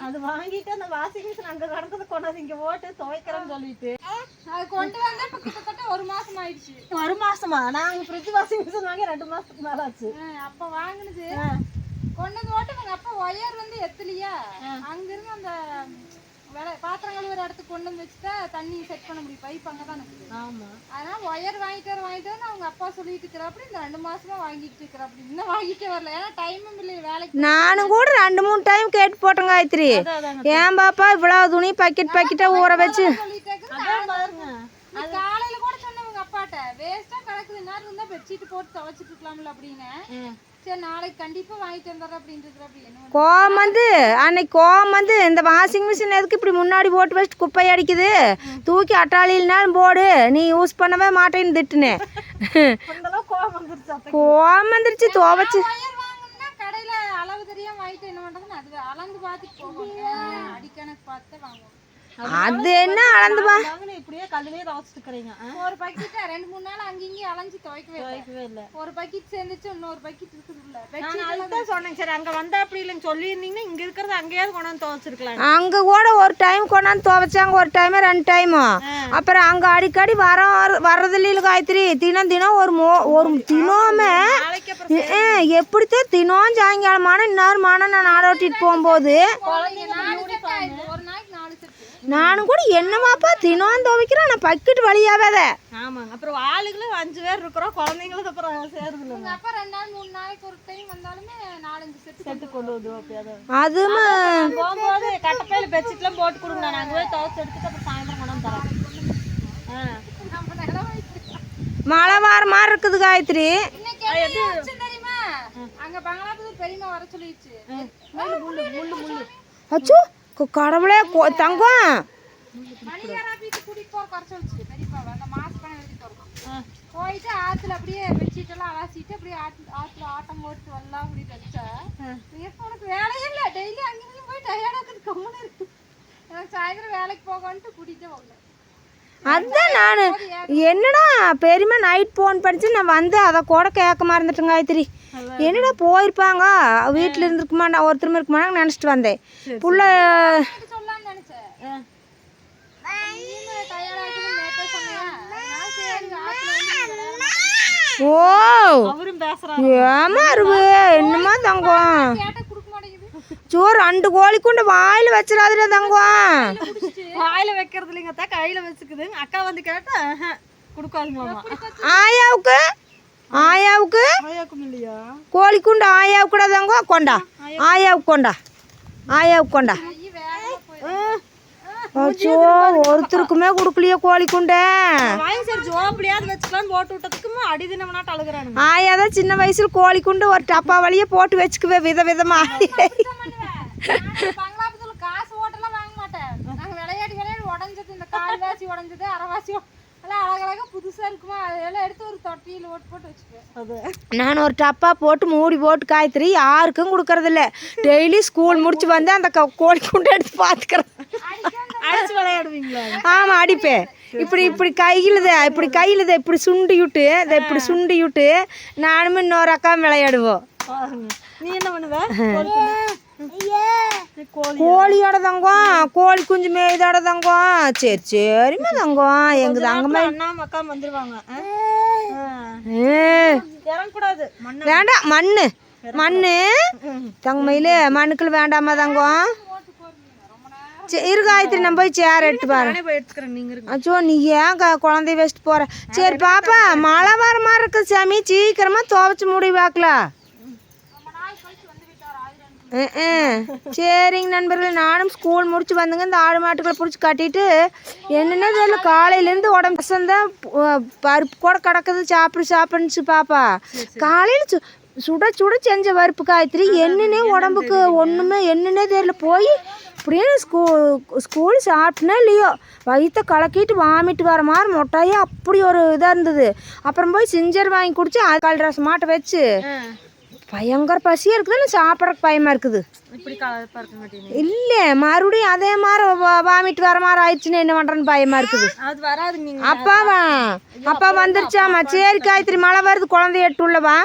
அது வாங்கிட்டு அந்த வாஷிங் மிஷின் அங்க கிடந்தது கொண்டாந்து இங்க போட்டு துவைக்கிறேன்னு சொல்லிட்டு. அது கொண்டு வந்து இப்ப கிட்டத்தட்ட ஒரு மாசம் ஆயிடுச்சு. ஒரு மாசமா? நாங்க ஃப்ரிட்ஜ் வாஷிங் மிஷின் வாங்கி ரெண்டு மாசத்துக்கு மேல ஆச்சு. அப்ப வாங்குனது. கொண்டு வந்து ஓட்டு அப்பா ஒயர் வந்து எத்தலையா? அங்க இருந்து அந்த வேலை பாத்திரம் கழுவுற இடத்துக்கு கொண்டு வந்து வச்சுட்டா தண்ணி செட் பண்ண முடியும். பைப் அங்கதான் இருக்குது. ஆமா. அதனால ஒயர் வாங்கிட்டு வர வாங்கிட்டு அவங்க அப்பா சொல்லிட்டு இருக்கிறாப்படி இந்த ரெண்டு மாசமா வாங்கிட்டு இருக்கிறாப்படி இன்னும் வாங்கிட்டு வரல. ஏன்னா டைமும் இல்லை வேலைக்கு நானும் கூட ரெண்டு மூணு டைம் கேட்டு போட்டேன் காயத்ரி. ஏன் பாப்பா இவ்வளோ துணி பக்கெட் பக்கெட்டாக ஊற வச்சு? காலையில கூட சொன்னேன் உங்க அப்பாட்ட. வேஸ்டா கிடக்குது. நேரம் இருந்தா பெட்ஷீட் போட்டு துவைச்சிட்டு இருக்கலாம்ல அப்படின்னு. கோவம் வந்து அன்னைக்கு கோவம் வந்து இந்த வாஷிங் மிஷின் எதுக்கு இப்படி முன்னாடி போட்டு வச்சுட்டு குப்பை அடிக்குது? தூக்கி அட்டாளியில்னாலும் போடு நீ யூஸ் பண்ணவே மாட்டேன்னு அளவுக்கு கோவம் வந்துருச்சு துவைச்சு. அளவு தெரியாம வாங்கிட்டு என்ன பண்றதுன்னு அது அளந்து பார்த்துட்டு போவாங்க அடிக்கணக்கு பார்த்து வாங்குவோம். அது என்ன அளந்து பா வாங்கினு இப்படியே கல்லுலயே துவைச்சிட்டு இருக்கிறீங்க? ஒரு பக்கெட் ரெண்டு மூணு நாள் அங்கேயும் அலைஞ்சு துவைக்கவே துவைக்கவே இல்ல. ஒரு பக்கெட் சேர்ந்துச்சு இன்னொரு பக்கெட் இருக்குது இல்ல நான் அதுதான் சொன்னேன். சரி அங்க வந்தா அப்படி இல்லைன்னு சொல்லியிருந்தீங்கன்னா இங்க இருக்கிறது அங்கேயாவது கொண்டாந்து துவைச்சிருக்கலாம். அங்கே கூட ஒரு டைம் கொண்டாந்து துவைச்சாங்க ஒரு டைம் ரெண்டு டைமு அப்புறம் அங்கே அடிக்கடி வர வர்றதில்ல காயத்ரி. தினம் தினம் ஒரு மோ ஒரு தினமே எப்படித்தான் தினம் சாயங்காலமான இன்னொருமான நான் நாடோட்டிட்டு போகும்போது ஒரு நாளைக்கு நானும் கூட என்னமாப்பா தினம் துவைக்கிறேன் நான் பக்கெட் வழியாவேத ஆமாங்க. அப்புறம் ஆளுகளும் அஞ்சு பேர் இருக்கிறோம் குழந்தைங்களுக்கு அப்புறம் சேருதுல எங்க அப்பா ரெண்டு நாள் மூணு நாளைக்கு ஒரு டைம் வந்தாலுமே நாலஞ்சு செட்டு செட்டு கொண்டு வந்து அதுவும் நான் போகும்போது கட்டப்பையில பெட்ஷீட்லாம் போட்டு கொடுங்க. நான் அங்கே போய் துவைச்சு எடுத்துட்டு அப்புறம் சாயந்தரம் கொண்டு வைக்கிறோம். மழை வார மாதிரி இருக்குது காயத்ரி. தெரியுமா? அங்க பங்களாபுதூர் பெரியம்மா வர சொல்லிடுச்சு. அச்சோ க- கடவுளே தங்கம். போயிட்டு ஆத்துல அப்படியே பெட்ஷீட் எல்லாம் அலாசிட்டு அப்படியே ஆத்துல ஆட்டம் போட்டு வரலாம் அப்படின்னு எப்ப உனக்கு வேலையே இல்லை. டெய்லி அங்கேயும் போய் டயர்டா இருக்குது கம்முன்னு இருக்கு. எனக்கு சாயந்தரம் வேலைக்கு போகன்ட்டு கூட்டிகிட்டே போகல அதுதான் நான். என்னடா பெரியம்மா நைட் ஃபோன் பண்ணிச்சு நான் வந்து அதை கூட கேட்க மறந்துட்டேன் காயத்ரி. என்னடா போயிருப்பாங்க? வீட்டில் இருந்திருக்க மாட்டா ஒருத்தரும் இருக்க மாட்டாங்க நினச்சிட்டு வந்தேன். புள்ள. ஓ ஏமா என்னமா தங்கம்? சோறு ரெண்டு கோழி கொண்டு வாயில் வச்சிடாதுடா தங்கம். வாயில வைக்கிறது இல்லைங்க அத்தா கையில வச்சுக்குது. அக்கா வந்து கேட்டா ஆஹா, கொடுக்காதுங்களாமா ஆயாவுக்கு? ஆயாவுக்கு? கோழி குண்டு ஆயாவுக்கு கூட தங்கம். கொண்டா. ஆயாவுக்கு கொண்டா. ஆயாவுக்கு கொண்டா. அச்சோ ஒருத்தருக்குமே கொடுக்கலையே கோழி குண்டை. வாங்கி சரி ஜோப்பிலியாவது வச்சுக்கலாம்னு போட்டு விட்டதுக்குமே அடி தினம்னாட்டு அழுகுறானுங்க ஆயா தான் சின்ன வயசுல கோழி குண்டு ஒரு டப்பா வழியே போட்டு வச்சுக்குவே வித விதமா. நான் ஒரு டப்பா போட்டு மூடி போட்டு காய்த்துறி யாருக்கும் கொடுக்கறதில்ல. டெய்லி ஸ்கூல் முடிச்சு வந்து அந்த கோழி குண்டை எடுத்து பார்த்துக்கிறேன் ஆமாம் அடிப்பேன். இப்படி இப்படி கையில் இப்படி கையில் இப்படி சுண்டி விட்டு இதை இப்படி சுண்டி விட்டு நானும் இன்னொரு அக்கா விளையாடுவோம். நீ என்ன பண்ணுவ? கோழியோட தங்கம் கோழி குஞ்சு மேய்தோட தங்கம் சரி சரிம்மா தங்கம். எங்க தங்கம்மா அக்கா வந்துருவாங்க. வேண்டாம் மண்ணு. மண்ணு. தங்கமையில மண்ணுக்குள்ள வேண்டாமா தங்கம்? இரு காயத்ரி நான் போய் சேர் எடுத்து பாரு அச்சோ நீ ஏன் குழந்தைய வச்சுட்டு போற? சரி பாப்பா மழை வர மாதிரி இருக்குது சாமி. சீக்கிரமா துவைச்சு முடி பார்க்கலாம் சரிங்க நண்பர்களே நானும் ஸ்கூல் முடிச்சு வந்துங்க இந்த ஆடு மாட்டுக்களை பிடிச்சி கட்டிட்டு என்னென்ன தெரியல காலையிலேருந்து உடம்பு கசந்தான் பருப்பு கூட கிடக்குது சாப்பிடு சாப்பிடுச்சு பாப்பா. காலையில் சு சுட சுட செஞ்ச பருப்பு காய்த்திரி என்னன்னே உடம்புக்கு ஒன்றுமே என்னன்னே தெரியல. போய் இப்படியே ஸ்கூ ஸ்கூல் சாப்பிட்டனே இல்லையோ? வயிற்ற கலக்கிட்டு வாமிட்டு வர மாதிரி மொட்டையே அப்படி ஒரு இதாக இருந்தது. அப்புறம் போய் சிஞ்சர் வாங்கி குடிச்சு அது கால் ரசம் மாட்டை வச்சு. பயங்கர பசியாக இருக்குது. சாப்பிட்றக்கு பயமாக இருக்குது. இல்லை மறுபடியும் அதே மாதிரி வா- வாமிட்டு வர மாதிரி ஆயிடுச்சுன்னு என்ன பண்ணுறேன்னு பயமாக இருக்குது. அப்பாவா அப்பா வந்துருச்சாமா சரி காயத்ரி மழை வருது. குழந்தைய எட்டு உள்ளவா